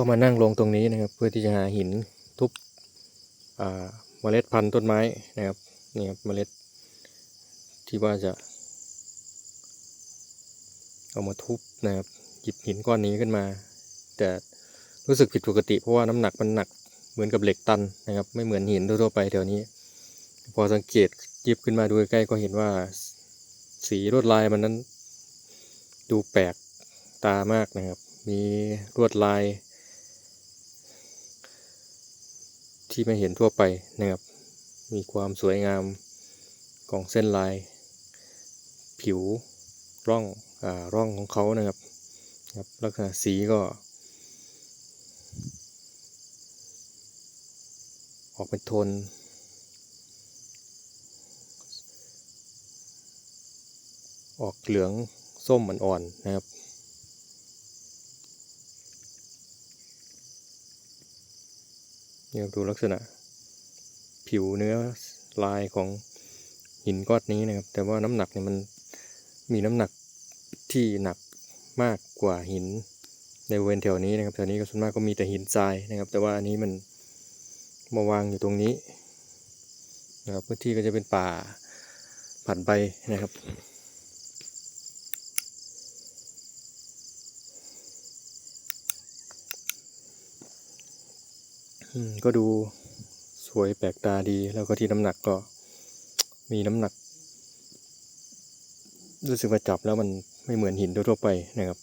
ก็มานั่งลงตรงนี้นะครับ เพื่อที่จะหาหินทุบเมล็ดพันธุ์ต้นไม้นะครับนี่ครับเมล็ดที่ว่าจะเอามาทุบนะครับหยิบหินก้อนนี้ขึ้นมา แต่รู้สึกผิดปกติ เพราะว่าน้ำหนักมันหนักเหมือนกับเหล็กตันนะครับ ไม่เหมือนหินทั่วไปแถวนี้ พอสังเกตหยิบขึ้นมาดูใกล้ก็เห็นว่าสีลวดลายมันนั้น ดูแปลกตามากนะครับ มีลวดลาย ที่ไม่เห็นทั่วไปนะครับ มีความสวยงามของเส้นลาย ผิวร่องอ่าร่องของเขานะครับครับลักษณะสีก็ออกเป็นโทน ออกเหลืองส้มอ่อนๆนะครับ เนี่ยดูลักษณะผิวเนื้อลายของหินก้อนนี้นะครับ แต่ว่าน้ำหนักเนี่ยมันมีน้ำหนักที่หนักมากกว่าหินในบริเวณแถวนี้นะครับแถวนี้ก็ส่วนมากก็มีแต่หินทรายนะครับ แต่ว่าอันนี้มันมาวางอยู่ตรงนี้นะครับพื้นที่ก็จะเป็นป่าผันใบนะครับ ก็ดูสวยแปลกตาดีแล้วก็ที่น้ำหนักก็มีน้ำหนัก รู้สึกว่าจับแล้วมันไม่เหมือนหินทั่วไปนะครับ